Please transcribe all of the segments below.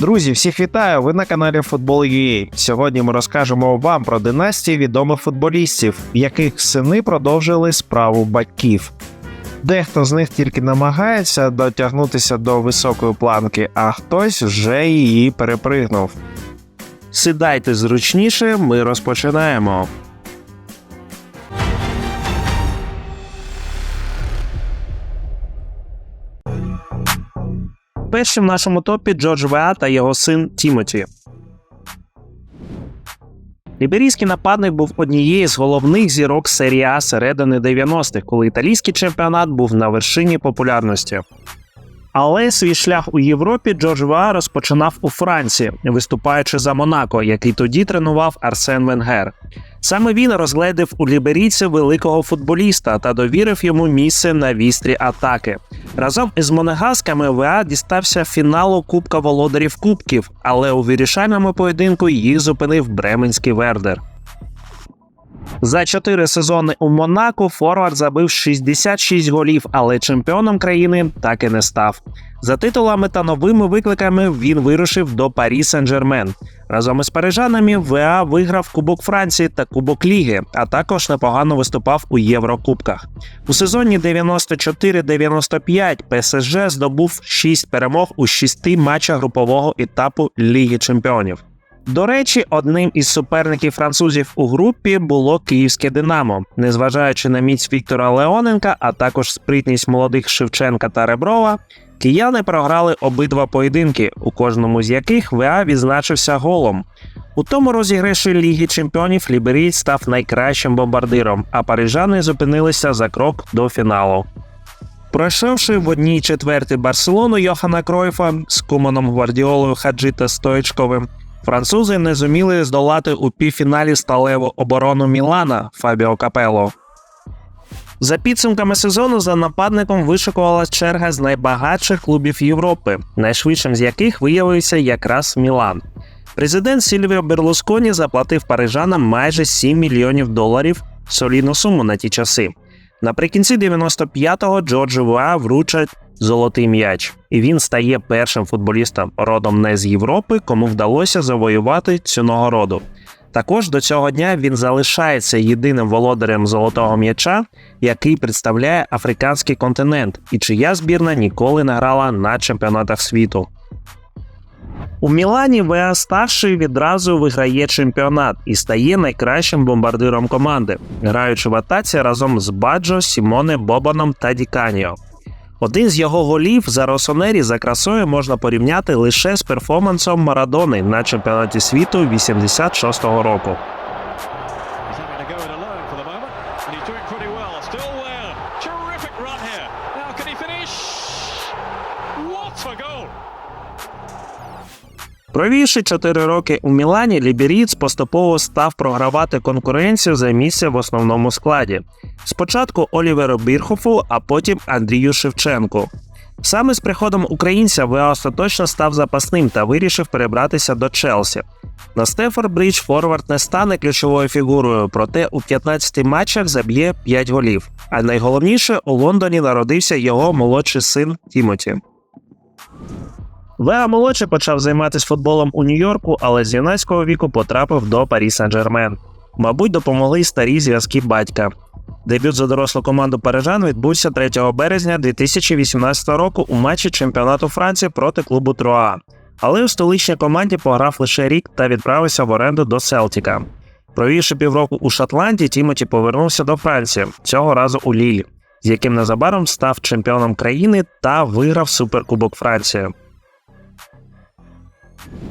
Друзі, всіх вітаю! Ви на каналі Футбол.ua. Сьогодні ми розкажемо вам про династії відомих футболістів, яких сини продовжили справу батьків. Дехто з них тільки намагається дотягнутися до високої планки, а хтось вже її перепригнув. Сідайте зручніше, ми розпочинаємо. Першим в нашому топі Джордж Веа та його син Тімоті. Ліберійський нападник був однією з головних зірок серії А середини 90-х, коли італійський чемпіонат був на вершині популярності. Але свій шлях у Європі Джордж Веа розпочинав у Франції, виступаючи за Монако, який тоді тренував Арсен Венгер. Саме він розгледив у ліберійці великого футболіста та довірив йому місце на вістрі атаки. Разом із монегасками ВА дістався фіналу Кубка володарів Кубків, але у вирішальному поєдинку їх зупинив Бременський Вердер. За чотири сезони у Монако Форвард забив 66 голів, але чемпіоном країни так і не став. За титулами та новими викликами він вирушив до Парі Сен-Жермен. Разом із парижанами ВА виграв Кубок Франції та Кубок Ліги, а також непогано виступав у Єврокубках. У сезоні 94-95 ПСЖ здобув 6 перемог у 6 матчах групового етапу Ліги Чемпіонів. До речі, одним із суперників французів у групі було київське Динамо. Незважаючи на міць Віктора Леоненка, а також спритність молодих Шевченка та Реброва, кияни програли обидва поєдинки, у кожному з яких ВА відзначився голом. У тому розіграші Ліги Чемпіонів Ліберієць став найкращим бомбардиром, а парижани зупинилися за крок до фіналу. Пройшовши в одній четвертій Барселону Йохана Кройфа з Куманом Гвардіолою Хаджі та Стоїчковим, Французи не зуміли здолати у півфіналі сталеву оборону Мілана Фабіо Капело. За підсумками сезону за нападником вишикувалась черга з найбагатших клубів Європи, найшвидшим з яких виявився якраз Мілан. Президент Сільвіо Берлусконі заплатив парижанам майже 7 мільйонів доларів солідну суму на ті часи. Наприкінці 95-го Джорджу Вуа вручать золотий м'яч, і він стає першим футболістом родом не з Європи, кому вдалося завоювати цю нагороду. Також до цього дня він залишається єдиним володарем золотого м'яча, який представляє африканський континент, і чия збірна ніколи не грала на чемпіонатах світу. У Мілані Веа старший відразу виграє чемпіонат і стає найкращим бомбардиром команди, граючи в атаці разом з Баджо, Сімоне, Бобаном та Діканіо. Один з його голів за Росонері за красою можна порівняти лише з перформансом Марадони на чемпіонаті світу 86-го року. Провівши 4 роки у Мілані, Ліберієць поступово став програвати конкуренцію за місце в основному складі. Спочатку Оліверу Бірхофу, а потім Андрію Шевченку. Саме з приходом українця Веа остаточно став запасним та вирішив перебратися до Челсі. На Стефорд Бридж Форвард не стане ключовою фігурою, проте у 15 матчах заб'є 5 голів. А найголовніше у Лондоні народився його молодший син Тімоті. Веа молодший почав займатися футболом у Нью-Йорку, але з юнацького віку потрапив до Парі Сен-Жермен. Мабуть, допомогли й старі зв'язки батька. Дебют за дорослу команду парижан відбувся 3 березня 2018 року у матчі чемпіонату Франції проти клубу Труа. Але у столичній команді пограв лише рік та відправився в оренду до Селтіка. Провівши півроку у Шотландії, Тімоті повернувся до Франції, цього разу у Ліль, з яким незабаром став чемпіоном країни та виграв Суперкубок Франції.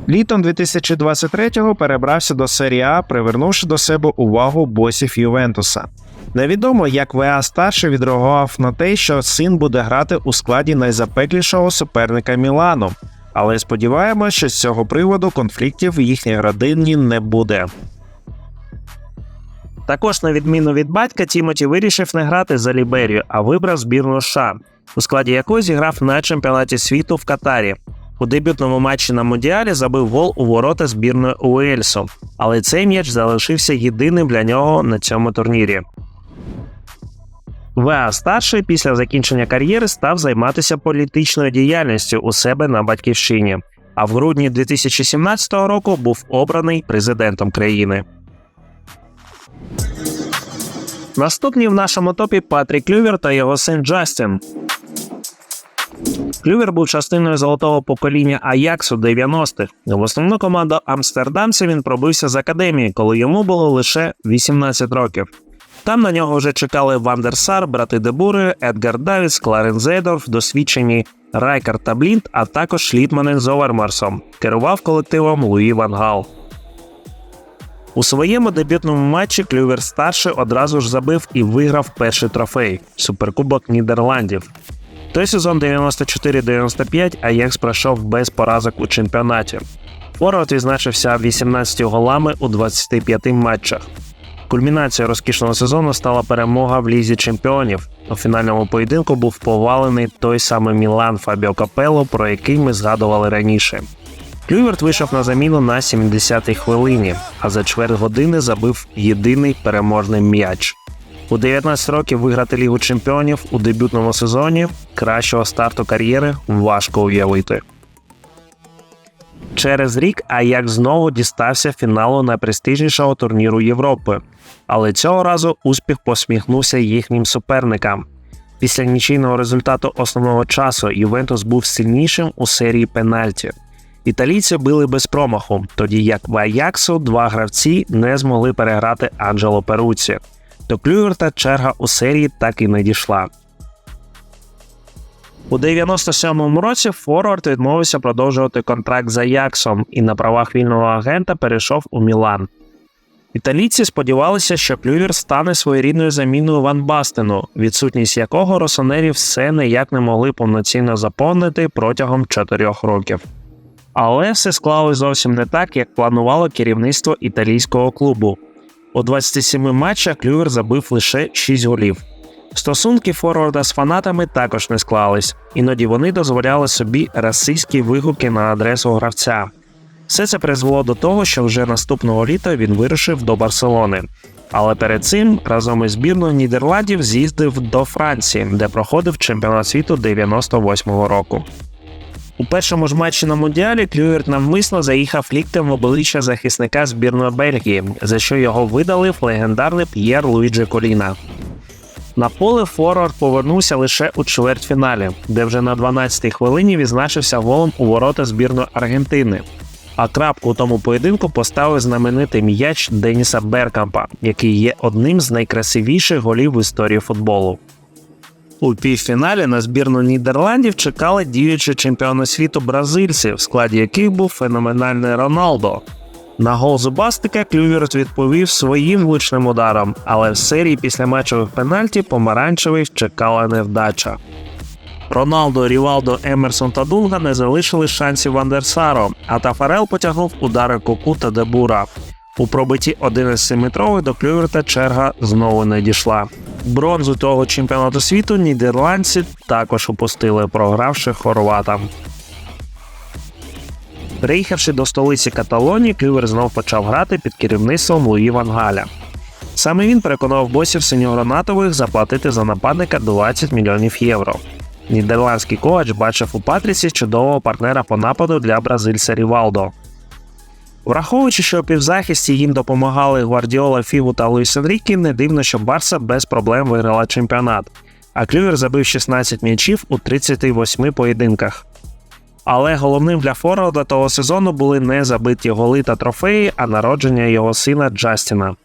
Літом 2023-го перебрався до серії А, привернувши до себе увагу босів Ювентуса. Невідомо, як ВА старший відреагував на те, що син буде грати у складі найзапеклішого суперника Мілану, але сподіваємося, що з цього приводу конфліктів в їхній родині не буде. Також, на відміну від батька, Тімоті вирішив не грати за Ліберію, а вибрав збірну США, у складі якої зіграв на чемпіонаті світу в Катарі. У дебютному матчі на Мундіалі забив гол у ворота збірної Уельсу, але цей м'яч залишився єдиним для нього на цьому турнірі. Веа старший після закінчення кар'єри став займатися політичною діяльністю у себе на батьківщині. а в грудні 2017 року був обраний президентом країни. Наступні в нашому топі Патрік Клювер та його син Джастін. Клювер був частиною золотого покоління Аяксу 90-х. В основну команду амстердамців він пробився з академії, коли йому було лише 18 років. Там на нього вже чекали Вандер Сар, брати Дебури, Едгар Давіс, Кларен Зейдорф, досвідчені Райкар та Блінд, а також Шлітманен з Овермарсом. Керував колективом Луї Ван Гал. У своєму дебютному матчі Клювер старший одразу ж забив і виграв перший трофей суперкубок Нідерландів. Той сезон 94-95 Аякс пройшов без поразок у чемпіонаті. Форвард відзначився 18 голами у 25 матчах. Кульмінацією розкішного сезону стала перемога в лізі чемпіонів. У фінальному поєдинку був повалений той самий Мілан Фабіо Капелло, про який ми згадували раніше. Клюверт вийшов на заміну на 70-й хвилині, а за чверть години забив єдиний переможний м'яч. У 19 років виграти Лігу чемпіонів у дебютному сезоні кращого старту кар'єри важко уявити. Через рік Аякс знову дістався фіналу найпрестижнішого турніру Європи, але цього разу успіх посміхнувся їхнім суперникам. Після нічийного результату основного часу Ювентус був сильнішим у серії пенальті. Італійці били без промаху, тоді як в Аяксу два гравці не змогли переграти Анджело Перуці. До Клюверта черга у серії так і не дійшла. У 97-му році Форвард відмовився продовжувати контракт з Аяксом і на правах вільного агента перейшов у Мілан. Італійці сподівалися, що Клювер стане своєрідною заміною Ван Бастену, відсутність якого росонері все ніяк не могли повноцінно заповнити протягом чотирьох років. Але все склалось зовсім не так, як планувало керівництво італійського клубу. У 27 матчах Клювер забив лише 6 голів. Стосунки Форварда з фанатами також не склались, іноді вони дозволяли собі расистські вигуки на адресу гравця. Все це призвело до того, що вже наступного літа він вирушив до Барселони. Але перед цим разом із збірною Нідерландів з'їздив до Франції, де проходив чемпіонат світу 98-го року. У першому ж матчі на Мундіалі Клюєрт навмисно заїхав ліктем в обличчя захисника збірної Бельгії, за що його видалив легендарний П'єр Луїджі Коліна. На поле Форвард повернувся лише у чвертьфіналі, де вже на 12-й хвилині відзначився голом у ворота збірної Аргентини. А крапку у тому поєдинку поставив знаменитий м'яч Деніса Беркампа, який є одним з найкрасивіших голів в історії футболу. У півфіналі на збірну Нідерландів чекали діючі чемпіони світу бразильці, в складі яких був феноменальний Роналдо. На гол Зубастика Клюверт відповів своїм влучним ударом, але в серії після матчових пенальті помаранчевих чекала невдача. Роналдо, Рівалдо, Емерсон та Дунга не залишили шансів Вандерсаро, а Тафарел потягнув удари Коку та Дебура. У пробитті 11-метрових до Клюверта черга знову не дійшла. Бронзу того чемпіонату світу нідерландці також упустили, програвши хорватам. Приїхавши до столиці Каталонії, Клювер знов почав грати під керівництвом Луї Ван Галя. Саме він переконав босів синьогранатових заплатити за нападника 20 мільйонів євро. Нідерландський коач бачив у Патріці чудового партнера по нападу для бразильця Рівалдо. Враховуючи, що у півзахисті їм допомагали Гвардіола, Фігу та Луїс Енрікі, не дивно, що Барса без проблем виграла чемпіонат, а Клювер забив 16 м'ячів у 38 поєдинках. Але головним для Форварда того сезону були не забиті голи та трофеї, а народження його сина Джастіна.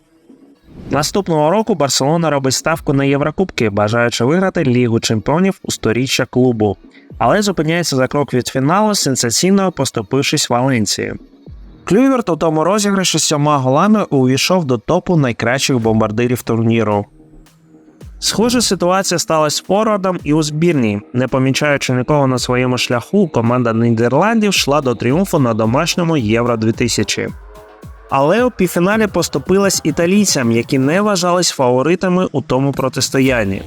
Наступного року Барселона робить ставку на Єврокубки, бажаючи виграти Лігу чемпіонів у сторіччя клубу, але зупиняється за крок від фіналу, сенсаційно поступившись Валенції. Клюверт у тому розіграші сьома голами увійшов до топу найкращих бомбардирів турніру. Схожа ситуація сталася з Форвардом і у збірній. Не помічаючи нікого на своєму шляху, команда Нідерландів йшла до тріумфу на домашньому Євро 2000. Але у півфіналі поступилась італійцям, які не вважались фаворитами у тому протистоянні.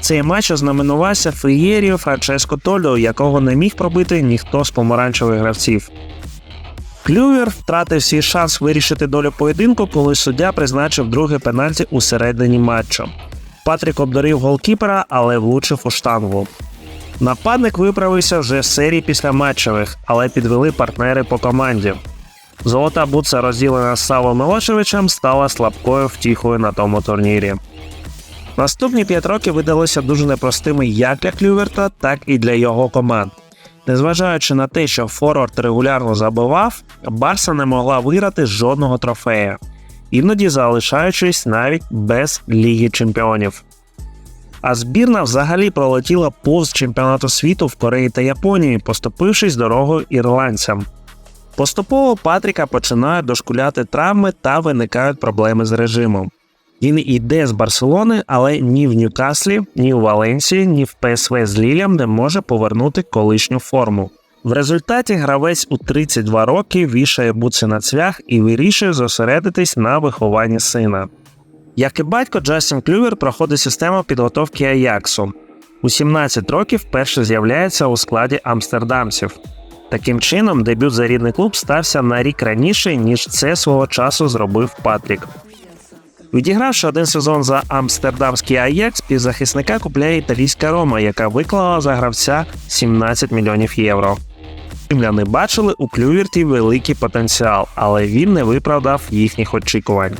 Цей матч ознаменувався феєрією Франческо Толіо, якого не міг пробити ніхто з помаранчевих гравців. Клювер втратив свій шанс вирішити долю поєдинку, коли суддя призначив другий пенальті у середині матчу. Патрік обдарив голкіпера, але влучив у штангу. Нападник виправився вже в серії після матчевих, але підвели партнери по команді. Золота буца, розділена з Савом Милошевичем, стала слабкою втіхою на тому турнірі. Наступні п'ять років видалися дуже непростими як для Клюверта, так і для його команд. Незважаючи на те, що Форвард регулярно забивав, Барса не могла виграти жодного трофея, іноді залишаючись навіть без Ліги Чемпіонів. А збірна взагалі пролетіла повз чемпіонату світу в Кореї та Японії, поступившись дорогою ірландцям. Поступово Патріка починають дошкуляти травми та виникають проблеми з режимом. Він йде з Барселони, але ні в Ньюкаслі, ні в Валенсії, ні в ПСВ з Лілям не може повернути колишню форму. В результаті гравець у 32 роки вішає буци на цвях і вирішує зосередитись на вихованні сина. Як і батько, Джастін Клювер проходить систему підготовки Аяксу. У 17 років перше з'являється у складі амстердамців. Таким чином, дебют за рідний клуб стався на рік раніше, ніж це свого часу зробив Патрік. Відігравши один сезон за амстердамський Аякс, півзахисника купляє італійська Рома, яка виклала за гравця 17 мільйонів євро. Римляни бачили у Клюверті великий потенціал, але він не виправдав їхніх очікувань.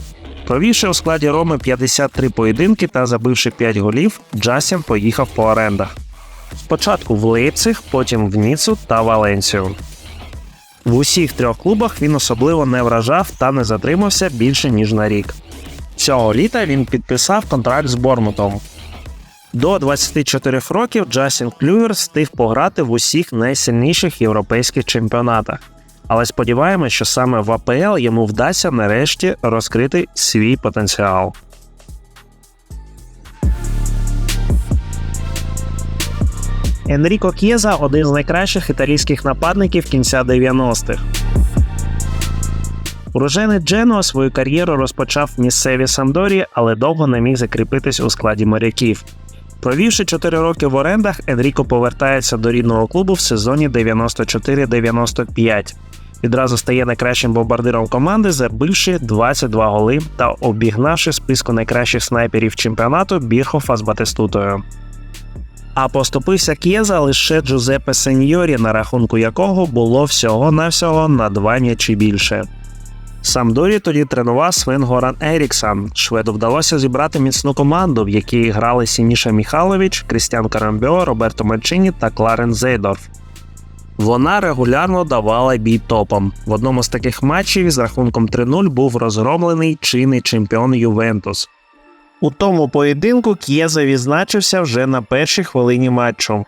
Провівши у складі Роми 53 поєдинки та забивши 5 голів, Джастін поїхав по орендах. Спочатку в Лейпциг, потім в Ніцу та Валенсію. В усіх трьох клубах він особливо не вражав та не затримався більше ніж на рік. Цього літа він підписав контракт з Бормутом. До 24 років Джастін Клювер встиг пограти в усіх найсильніших європейських чемпіонатах. Але сподіваємось, що саме в АПЛ йому вдасться нарешті розкрити свій потенціал. Енріко К'єза один з найкращих італійських нападників кінця 90-х. Уроженець Дженуа свою кар'єру розпочав в місцевій Самдорі, але довго не міг закріпитись у складі моряків. Провівши 4 роки в орендах, Енріко повертається до рідного клубу в сезоні 94-95. Відразу стає найкращим бомбардиром команди, забивши 22 голи та обігнавши списку найкращих снайперів чемпіонату Бірхофа з Батистутою. А поступився К'єза лише Джузеппе Сеньорі, на рахунку якого було всього-навсього на два м'ячі більше. Самдорі тоді тренував Свен Горан Еріксон. Шведу вдалося зібрати міцну команду, в якій грали Сіміша Міхалович, Крістіан Карамбіо, Роберто Мальчині та Кларен Зейдорф. Вона регулярно давала бій топам. В одному з таких матчів з рахунком 3-0 був розгромлений чинний чемпіон Ювентус. У тому поєдинку К'єза відзначився вже на першій хвилині матчу.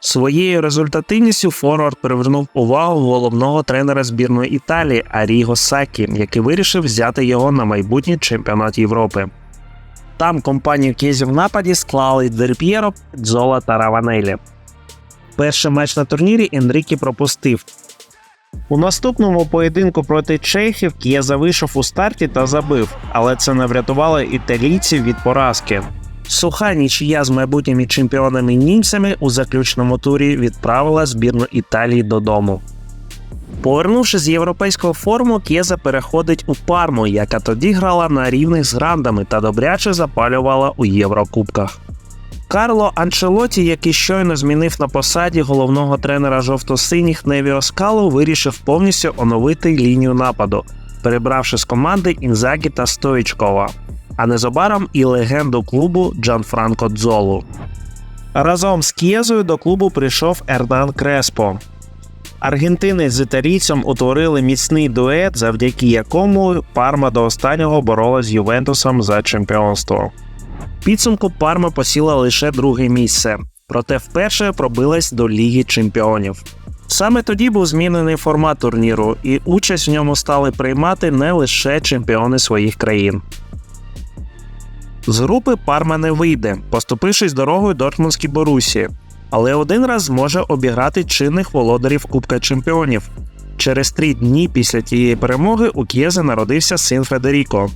Своєю результативністю Форвард привернув увагу головного тренера збірної Італії Аріго Сакі, який вирішив взяти його на майбутній чемпіонат Європи. Там компанію К'єзі в нападі склали Дель П'єро, Дзола та Раванелі. Перший матч на турнірі Енрікі пропустив. У наступному поєдинку проти чехів К'єза вийшов у старті та забив, але це не врятувало італійців від поразки. Суха нічия з майбутніми чемпіонами німцями у заключному турі відправила збірну Італії додому. Повернувшись з європейського форуму, К'єза переходить у парму, яка тоді грала на рівних з грандами та добряче запалювала у Єврокубках. Карло Анчелоті, який щойно змінив на посаді головного тренера жовто-синіх Невіо Скалу, вирішив повністю оновити лінію нападу, перебравши з команди Інзагі та Стоїчкова, а незабаром і легенду клубу Джанфранко Дзолу. Разом з К'єзою до клубу прийшов Ернан Креспо. Аргентинець з італійцем утворили міцний дует, завдяки якому Парма до останнього боролась з Ювентусом за чемпіонство. Підсумку Парма посіла лише друге місце, проте вперше пробилась до Ліги Чемпіонів. Саме тоді був змінений формат турніру, і участь в ньому стали приймати не лише чемпіони своїх країн. З групи Парма не вийде, поступившись дорогою Дортмундській Борусі, але один раз зможе обіграти чинних володарів Кубка Чемпіонів. Через три дні після тієї перемоги у К'єзе народився син Федеріко.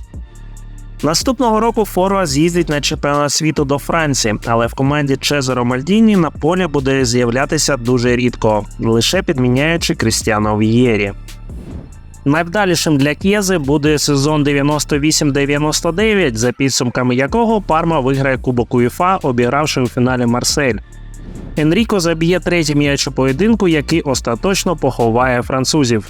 Наступного року Форва з'їздить на чемпіонат світу до Франції, але в команді Чезаро Мальдіні на полі буде з'являтися дуже рідко, лише підміняючи Крістіано В'єрі. Найвдалішим для К'єзи буде сезон 98-99, за підсумками якого Парма виграє Кубок УЄФА, обігравши у фіналі Марсель. Енріко заб'є третій м'яч у поєдинку, який остаточно поховає французів.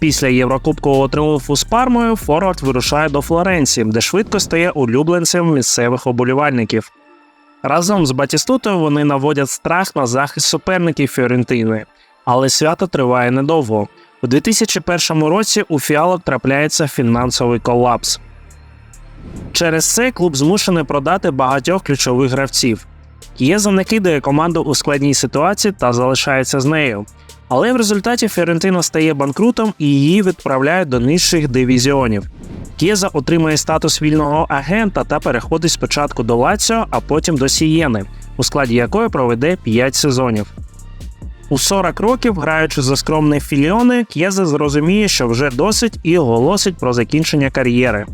Після Єврокубкового тріумфу з Пармою Форвард вирушає до Флоренції, де швидко стає улюбленцем місцевих оболівальників. Разом з Батістутою вони наводять страх на захист суперників Фіорентини, але свято триває недовго. У 2001 році у фіалок трапляється фінансовий колапс. Через це клуб змушений продати багатьох ключових гравців. К'єза не кидає команду у складній ситуації та залишається з нею. Але в результаті Фіорентина стає банкрутом і її відправляють до нижчих дивізіонів. К'єза отримує статус вільного агента та переходить спочатку до Лаціо, а потім до Сієни, у складі якої проведе 5 сезонів. У 40 років, граючи за скромні філіони, К'єза зрозуміє, що вже досить і оголосить про закінчення кар'єри.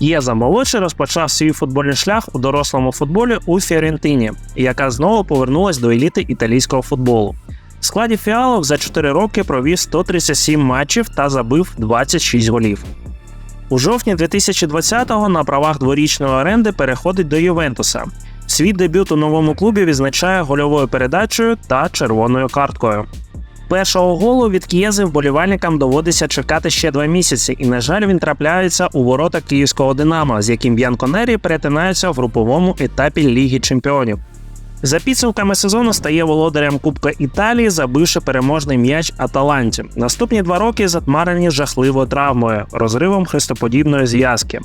Єза молодший розпочав свій футбольний шлях у дорослому футболі у Фіорентині, яка знову повернулась до еліти італійського футболу. В складі фіалок за 4 роки провів 137 матчів та забив 26 голів. У жовтні 2020-го на правах дворічної оренди переходить до Ювентуса. Свій дебют у новому клубі відзначає гольовою передачею та червоною карткою. Першого голу від Кієзи вболівальникам доводиться чекати ще два місяці, і, на жаль, він трапляється у ворота київського Динамо, з яким Б'янконері перетинаються в груповому етапі Ліги Чемпіонів. За підсумками сезону стає володарем Кубка Італії, забивши переможний м'яч Аталанті. Наступні два роки затмарені жахливою травмою, розривом хрестоподібної зв'язки.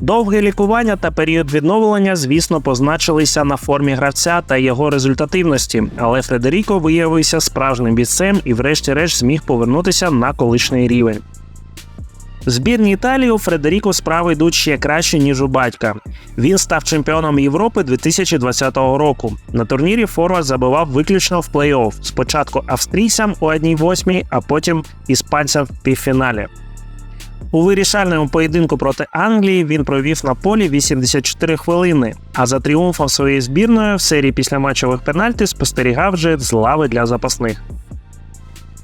Довге лікування та період відновлення, звісно, позначилися на формі гравця та його результативності, але Фредеріко виявився справжнім бійцем і, врешті-решт, зміг повернутися на колишній рівень. В збірній Італії у Фредеріко справи йдуть ще краще, ніж у батька. Він став чемпіоном Європи 2020 року. На турнірі Форвард забивав виключно в плей-офф. Спочатку австрійцям у 1-8, а потім іспанцям в півфіналі. У вирішальному поєдинку проти Англії він провів на полі 84 хвилини, а за тріумфом своєї збірної в серії післяматчевих пенальті спостерігав вже з лави для запасних.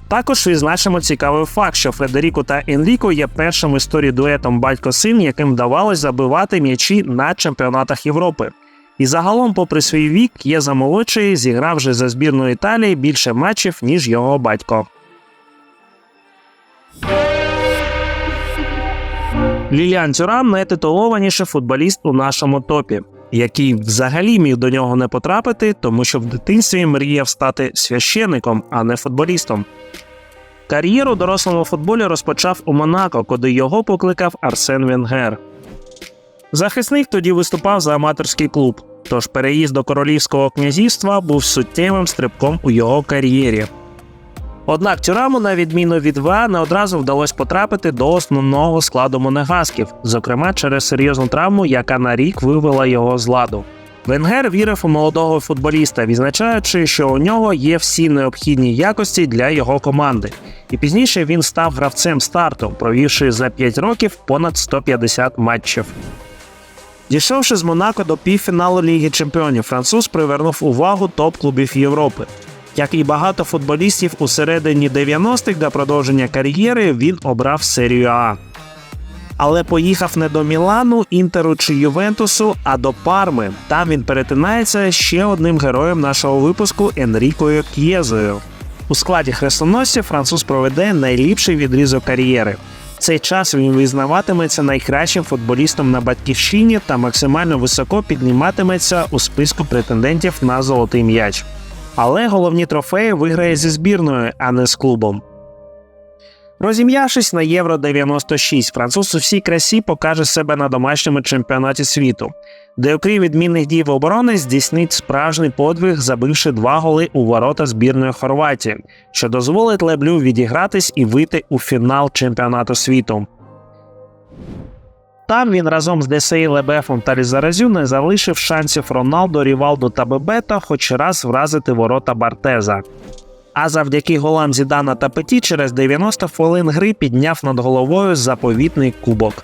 Також відзначимо цікавий факт, що Фредеріко та Енріко є першим в історії дуетом батько-син, яким вдавалось забивати м'ячі на чемпіонатах Європи. І загалом, попри свій вік, Єза молодший зіграв вже за збірну Італії більше матчів, ніж його батько. Ліліан Тюрам найтитулованіший футболіст у нашому топі, який взагалі міг до нього не потрапити, тому що в дитинстві мріяв стати священником, а не футболістом. Кар'єру дорослому футболі розпочав у Монако, куди його покликав Арсен Венгер. Захисник тоді виступав за аматорський клуб, тож переїзд до королівського князівства був суттєвим стрибком у його кар'єрі. Однак Тюраму, на відміну від ВА, не одразу вдалося потрапити до основного складу монегасків, зокрема через серйозну травму, яка на рік вивела його з ладу. Венгер вірив у молодого футболіста, відзначаючи, що у нього є всі необхідні якості для його команди. І пізніше він став гравцем старту, провівши за 5 років понад 150 матчів. Дійшовши з Монако до півфіналу Ліги Чемпіонів, француз привернув увагу топ-клубів Європи. Як і багато футболістів у середині 90-х для продовження кар'єри, він обрав серію А. Але поїхав не до Мілану, Інтеру чи Ювентусу, а до Парми. Там він перетинається ще одним героєм нашого випуску Енрікою К'єзою. У складі хрестоносців француз проведе найліпший відрізок кар'єри. Цей час він визнаватиметься найкращим футболістом на батьківщині та максимально високо підніматиметься у списку претендентів на золотий м'яч. Але головні трофеї виграє зі збірною, а не з клубом. Розім'явшись на Євро 96, француз у всій красі покаже себе на домашньому чемпіонаті світу, де, окрім відмінних дій в оборони, здійснить справжній подвиг, забивши два голи у ворота збірної Хорватії, що дозволить Леблю відігратись і вийти у фінал чемпіонату світу. Там він разом з Десей Лебефом та Лізаразю не залишив шансів Роналдо, Рівалду та Бебета хоч раз вразити ворота Бартеза. А завдяки голам Зідана та Петі через 90 хвилин гри підняв над головою заповітний кубок.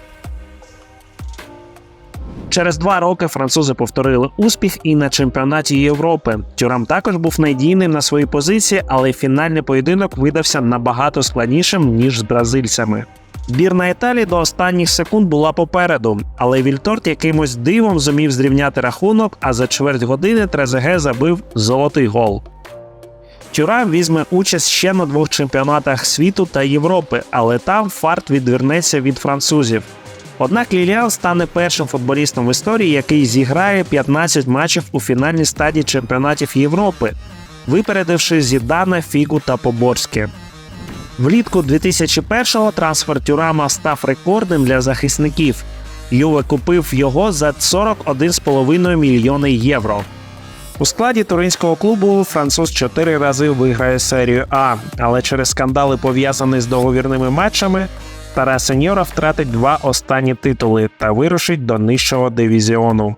Через два роки французи повторили успіх і на чемпіонаті Європи. Тюрам також був надійним на своїй позиції, але фінальний поєдинок видався набагато складнішим ніж з бразильцями. Збірна Італії до останніх секунд була попереду, але Вільторт якимось дивом зумів зрівняти рахунок, а за чверть години Трезеге забив золотий гол. Тюрам візьме участь ще на двох чемпіонатах світу та Європи, але там фарт відвернеться від французів. Однак Ліліан стане першим футболістом в історії, який зіграє 15 матчів у фінальній стадії чемпіонатів Європи, випередивши Зідана, Фігу та Поборське. Влітку 2001-го трансфер Тюрама став рекордним для захисників. Юве купив його за 41,5 мільйони євро. У складі туринського клубу француз чотири рази виграє серію А, але через скандали, пов'язані з договірними матчами, Стара Сеньора втратить два останні титули та вирушить до нижчого дивізіону.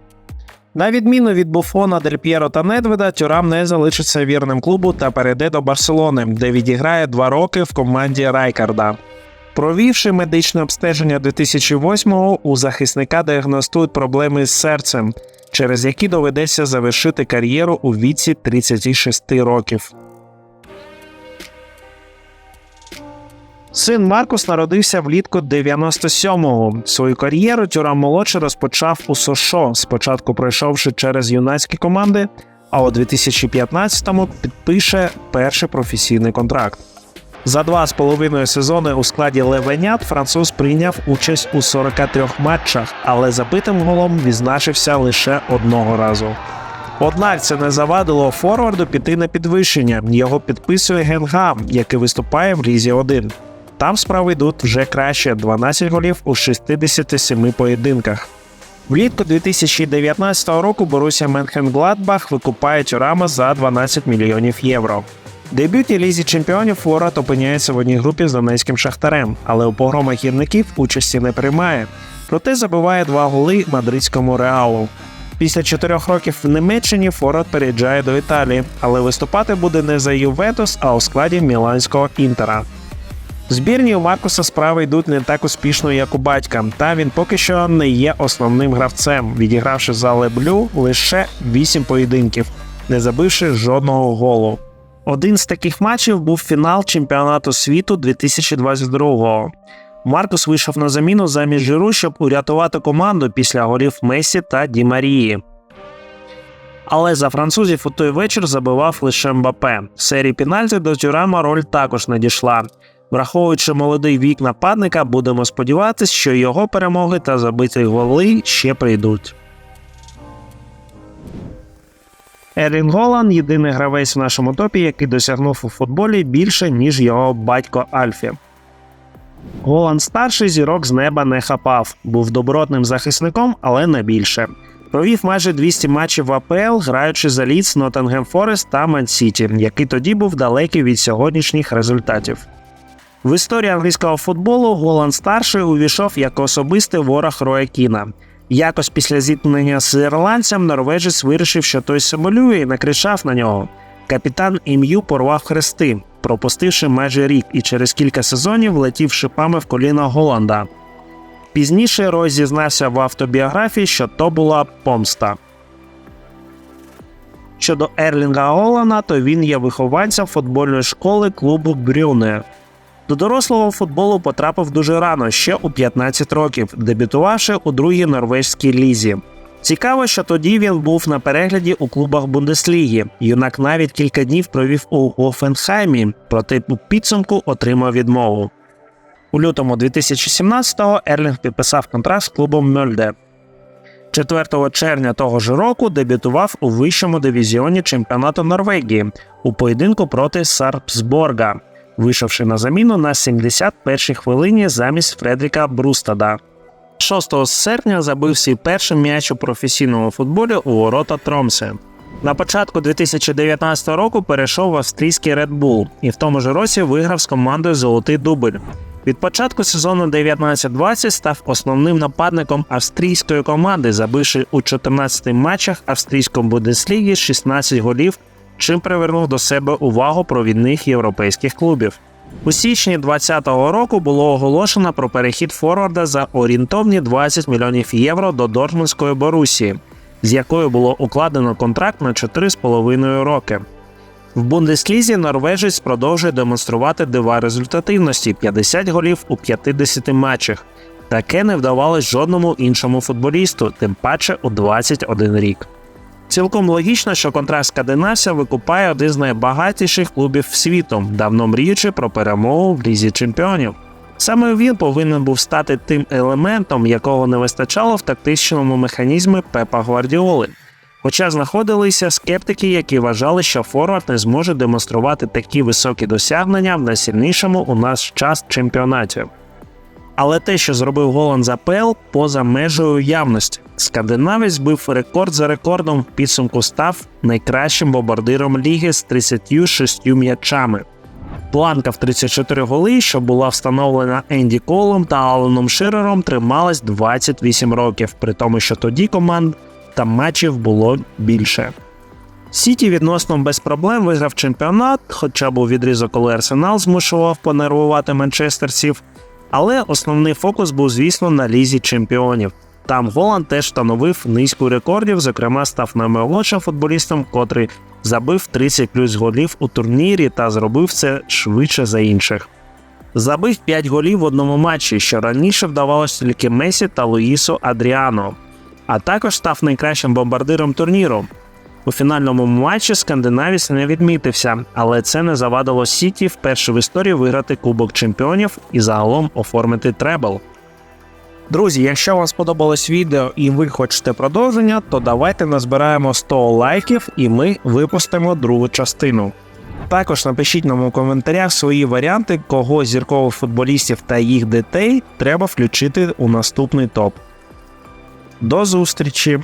На відміну від Буфона, Дель П'єро та Недведа, Тюрам не залишиться вірним клубу та перейде до Барселони, де відіграє два роки в команді Райкарда. Провівши медичне обстеження 2008-го, у захисника діагностують проблеми з серцем, через які доведеться завершити кар'єру у віці 36 років. Син Маркус народився влітку 97-го. Свою кар'єру Тюрам молодший розпочав у Сошо, спочатку пройшовши через юнацькі команди, а у 2015-му підпише перший професійний контракт. За два з половиною сезони у складі Левенят француз прийняв участь у 43 матчах, але забитим голом відзначився лише одного разу. Однак це не завадило форварду піти на підвищення. Його підписує Генгам, який виступає в Лізі 1. Там справи йдуть вже краще 12 голів у 67 поєдинках. Влітку 2019 року Боруся Менхенгладбах викупає Тюрама за 12 мільйонів євро. В дебюті лізі чемпіонів Форат опиняється в одній групі з донецьким шахтарем, але у погромах гірників участі не приймає. Проте забиває два голи мадридському реалу. Після чотирьох років в Німеччині Форат переїжджає до Італії, але виступати буде не за Ювентус, а у складі міланського інтера. Збірні у Маркуса справи йдуть не так успішно, як у батька, та він поки що не є основним гравцем, відігравши за Леблю лише 8 поєдинків, не забивши жодного голу. Один з таких матчів був фінал чемпіонату світу 2022-го. Маркус вийшов на заміну замість Жиру, щоб урятувати команду після голів Месі та Ді Марії. Але за французів у той вечір забивав лише Мбапе. В серії пенальті до Тюрама роль також не дійшла. Враховуючи молодий вік нападника, будемо сподіватися, що його перемоги та забиті голи ще прийдуть. Ерлін Голан єдиний гравець в нашому топі, який досягнув у футболі більше, ніж його батько Альфі. Голан старший зірок з неба не хапав, був добротним захисником, але не більше. Провів майже 200 матчів в АПЛ, граючи за Ліц, Ноттингем Форест та Ман-Сіті, який тоді був далекий від сьогоднішніх результатів. В історії англійського футболу Голан старший увійшов як особистий ворог Роя Кіна. Якось після зіткнення з ірландцем норвежець вирішив, що той симулює і накричав на нього. Капітан ім'ю порвав хрести, пропустивши майже рік і через кілька сезонів летів шипами в коліна Голланда. Пізніше Рой зізнався в автобіографії, що то була помста. Щодо Ерлінга Голана, то він є вихованцем футбольної школи клубу Брюне. До дорослого футболу потрапив дуже рано, ще у 15 років, дебютувавши у другій норвезькій лізі. Цікаво, що тоді він був на перегляді у клубах Бундесліги. Юнак навіть кілька днів провів у Гофенхаймі, проте у підсумку отримав відмову. У лютому 2017-го Ерлінг підписав контракт з клубом Мьольде. 4 червня того ж року дебютував у вищому дивізіоні чемпіонату Норвегії у поєдинку проти Сарпсборга, вийшовши на заміну на 71-й хвилині замість Фредріка Брустада. 6 серпня забив свій перший м'яч у професійному футболі у ворота Тромсе. На початку 2019 року перейшов в австрійський Red Bull і в тому ж році виграв з командою Золотий дубль. Від початку сезону 19-20 став основним нападником австрійської команди, забивши у 14 матчах австрійської Бундесліги 16 голів, чим привернув до себе увагу провідних європейських клубів. У січні 2020 року було оголошено про перехід форварда за орієнтовні 20 мільйонів євро до Дортмундської Борусії, з якою було укладено контракт на 4,5 роки. В Бундеслізі норвежець продовжує демонструвати дива результативності 50 голів у 50 матчах. Таке не вдавалось жодному іншому футболісту, тим паче у 21 рік. Цілком логічно, що контракт скандинавця викупає один з найбагатіших клубів світу, давно мріючи про перемогу в лізі чемпіонів. Саме він повинен був стати тим елементом, якого не вистачало в тактичному механізмі Пепа Гвардіоли. Хоча знаходилися скептики, які вважали, що Форвард не зможе демонструвати такі високі досягнення в найсильнішому у наш час чемпіонаті. Але те, що зробив Голланд за ПЛ, поза межею явності. Скандинавець бив рекорд за рекордом в підсумку став найкращим бомбардиром ліги з 36 м'ячами. Планка в 34 голи, що була встановлена Енді Колом та Аланом Ширером, трималась 28 років, при тому, що тоді команд та матчів було більше. Сіті відносно без проблем виграв чемпіонат, хоча був відрізок, коли Арсенал змушував понервувати манчестерців. Але основний фокус був, звісно, на лізі чемпіонів. Там Голланд теж встановив низку рекордів, зокрема, став наймолодшим футболістом, котрий забив 30 плюс голів у турнірі та зробив це швидше за інших. Забив 5 голів в одному матчі, що раніше вдавалося тільки Месі та Луїсу Адріано, а також став найкращим бомбардиром турніру. У фінальному матчі скандинавець не відмітився, але це не завадило Сіті вперше в історії виграти Кубок чемпіонів і загалом оформити требл. Друзі, якщо вам сподобалось відео і ви хочете продовження, то давайте назбираємо 100 лайків і ми випустимо другу частину. Також напишіть нам у коментарях свої варіанти, кого зіркових футболістів та їх дітей треба включити у наступний топ. До зустрічі!